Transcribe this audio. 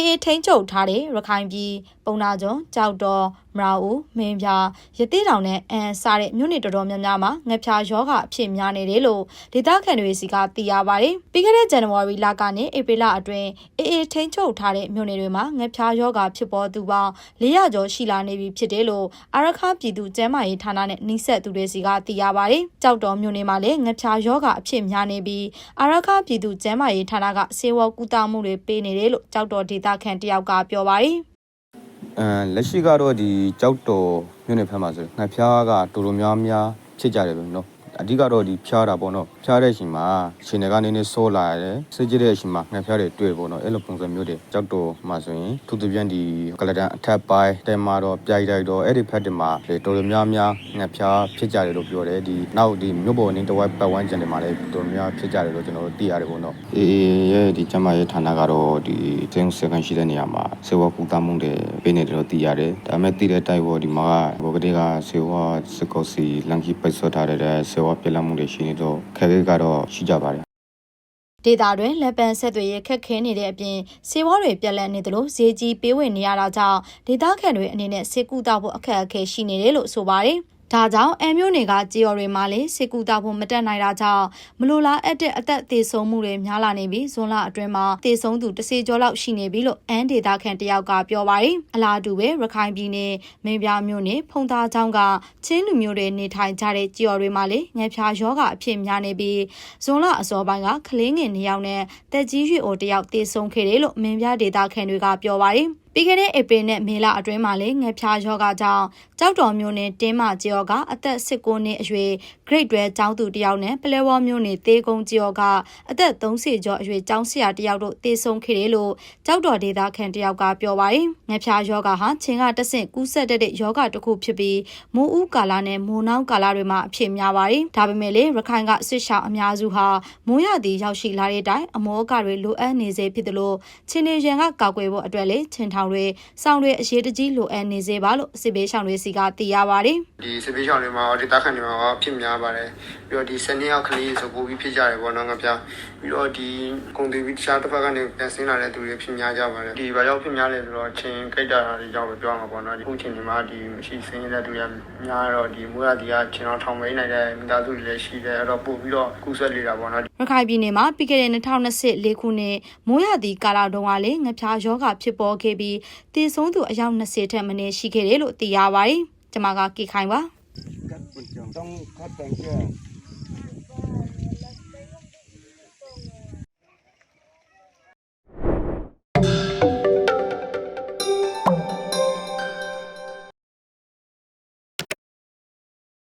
အေးအေးထိန်းချုပ်ထားတဲ့ရခိုင်ပြည်ပုံနာကျွန်းကြောက်တော်မရာဦးမင်းပြားရသေးတောင်နဲ့အန်စားတဲ့မြို့နယ်တော်တော်များများမှာငှက်ဖြာယောဂအဖြစ်များနေတယ်လို့ဒေသခံတွေစီကသိရပါတယ်။ပြီးခဲ့တဲ့ဇန်နဝါရီလကနေဧပြီလအတွင်းအေးအေးထိန်းချုပ်ထားတဲ့မြို့နယ်တွေမှာငှက်ဖြာယောဂဖြစ်ပေါ်သူပေါင်း400ကျော်ရှိလာနေပြီဖြစ်တယ်လို့အာရခပြည်သူ့ကျန်းမာရေးဌာနနဲ့နှိဆက်သူတွေစီကသိရပါတယ်။ကြောက်တော်မြို့နယ်မှာလည်းငှက်ဖြာယောဂအဖြစ်များနေပြီးအာရခပြည်သူ့ကျန်းမာရေးဌာနကစေဝကူတာမှုတွေပေးနေတယ်လို့ကြောက်တော်ဒေသခံတယောက်ကပြောပါတယ်။ အဲလက်ရှိကတော့ဒီကြောက်တော်မြို့နယ်ဖက်မှာဆိုငှက်ဖျားကတော်တော်များများဖြစ်ကြတယ်ဗျနော် အဓိကတော့ဒီဖျားတာပေါ့နော်ဖျားတဲ့အချိန်မှာရှင်တွေကနေနေဆိုးလာရတယ်စစ်ကြည့်တဲ့အချိန်မှာငှက်ဖျားတွေတွေ့ပေါ့နော်အဲ့လိုပုံစံမျိုးတွေကြောက်တော်မှာဆိုရင်သူတပြန်ဒီကလဒန်အထက်ပိုင်းတဲမှာတော့ပြိုက်တိုက်တော့အဲ့ဒီဖက်တွေမှာလေတော်တော်များများငှက်ဖျားဖြစ်ကြတယ်လို့ပြောတယ်ဒီနောက်ဒီမြို့ပေါ်နေတဝက်ပတ်ဝန်းကျင်တွေမှာလည်းတော်တော်များဖြစ်ကြတယ်လို့ကျွန်တော်တို့သိရတယ်ပေါ့နော်အေးအေးရဲ့ဒီကျမရဲ့ဌာနကတော့ဒီစင်စကန်ရှိတဲ့နေရာမှာစေဝကူတာမှုတွေပေးနေတယ်လို့သိရတယ်ဒါပေမဲ့သိတဲ့တိုက်ပေါ်ဒီမှာကဘောကလေးကစေဝစကောစီလန်ကီပိတ်ဆွတ်ထားတဲ့စေဝပြလမှုတွေရှိနေတော့ခက်ခဲကတော့ရှိကြပါတယ်ဒေတာတွင်လက်ပံဆက်တွေရခက်ခဲနေတဲ့အပြင်စေဝါတွေပြက်လက်နေသလိုဈေးကြီးပေးဝင်နေရတာကြောင့်ဒေတာခန့်တွေအနေနဲ့စေကူတာဖို့အခက်အခဲရှိနေတယ်လို့ဆိုပါတယ်။ ဒါကြောင့်အမ်မျိုးတွေကကြေော်တွေမှာလည်းစေကူတာဖို့မတက်နိုင်တာကြောင့်မလိုလားအပ်တဲ့အသက်သေဆုံးမှုတွေများလာနေပြီးဇွန်လအတွင်းမှာသေဆုံးသူတစ်စေကျော်လောက်ရှိနေပြီလို့အန်ဒေတာခန့်တယောက်ကပြောပါတယ်။အလားတူပဲရခိုင်ပြည်နယ်မင်းပြားမြို့နယ်ဖုံသားချောင်းကချင်းလူမျိုးတွေနေထိုင်ကြတဲ့ကြေော်တွေမှာလည်းငှက်ဖြာယောဂအဖြစ်များနေပြီးဇွန်လအစောပိုင်းကကလေးငယ်နှစ်ယောက်နဲ့တက်ကြီးရွေအိုတယောက်သေဆုံးခဲ့တယ်လို့မင်းပြားဒေတာခန့်တွေကပြောပါတယ်။ပြီးခဲ့တဲ့ဧပြီနဲ့မေလအတွင်းမှာလည်းငှက်ဖြာယောဂကြောင့်ကြောက်တော်မျိုးနဲ့တင်းမကျော်ကအသက်19နှစ်အရွယ် grade တွဲကျောင်းသူတယောက်နဲ့ပလဲဝေါမျိုးနဲ့တေးကုန်းကျော်ကအသက်30ကျော်အရွယ်ကျောင်းဆရာတယောက်တို့တေဆုံးခဲ့တယ်လို့ကြောက်တော်ဒေသခံတယောက်ကပြောပါတယ်။ငှက်ဖြာယောဂဟာချင်းကတဆင့်ကူးစက်တဲ့ယောဂတစ်ခုဖြစ်ပြီးမိုးဦးကာလနဲ့မိုးနှောင်းကာလတွေမှာအဖြစ်များပါတယ်။ဒါပေမဲ့လည်းရခိုင်ကဆွစ်ရှောင်းအများစုဟာမိုးရသည်ရောက်ရှိလာတဲ့အတိုင်းအမောအကတွေလိုအပ်နေစေဖြစ်တယ်လို့ချင်းနေရန်ကကာကွယ်ဖို့အတွက်လည်းချင်းထောင်တွေစောင်းတွေအရေးတကြီးလိုအပ်နေစေပါလို့စစ်ဘေးရှောင်တွေစီကသိရပါတယ်။ဒီစစ်ပေးချောင်းတွေမှာဒေသခံတွေမှာရောဖြစ်များပါတယ်ပြီးတော့ဒီစနေရောက်ကလေးဆိုပို့ပြီးဖြစ်ကြတယ်ပေါ့နော်ငါပြပြီးတော့ဒီကုန်သေးပြီးတခြားတစ်ဖက်ကနေပြန်ဆင်းလာတဲ့သူတွေဖြစ်များကြပါတယ်ဒီဘာကြောင့်ဖြစ်များလဲဆိုတော့ချင်းကိတ်တာတွေကြောင့်ပဲပြောမှာပေါ့နော်ဒီခုချင်းဒီမှာဒီမရှိဆင်းရဲတဲ့သူတွေများတော့ဒီမိုးရဒီကချင်းအောင်ထောင်မိန်နိုင်တဲ့မိသားစုတွေလည်းရှိတယ်အဲ့တော့ပို့ပြီးတော့ကူးဆွဲနေတာပေါ့နော် ရခိုင်ပြည်နယ်မှာပြီးခဲ့တဲ့2024ခုနှစ်မိုးရာသီကာလတုန်းကလည်းငပြားယောဂဖြစ်ပေါ်ခဲ့ပြီးတည်ဆုံးသူအယောက်20ထက်မနည်းရှိခဲ့တယ်လို့သိရပါတယ်။ကျွန်မကကေခိုင်ပါ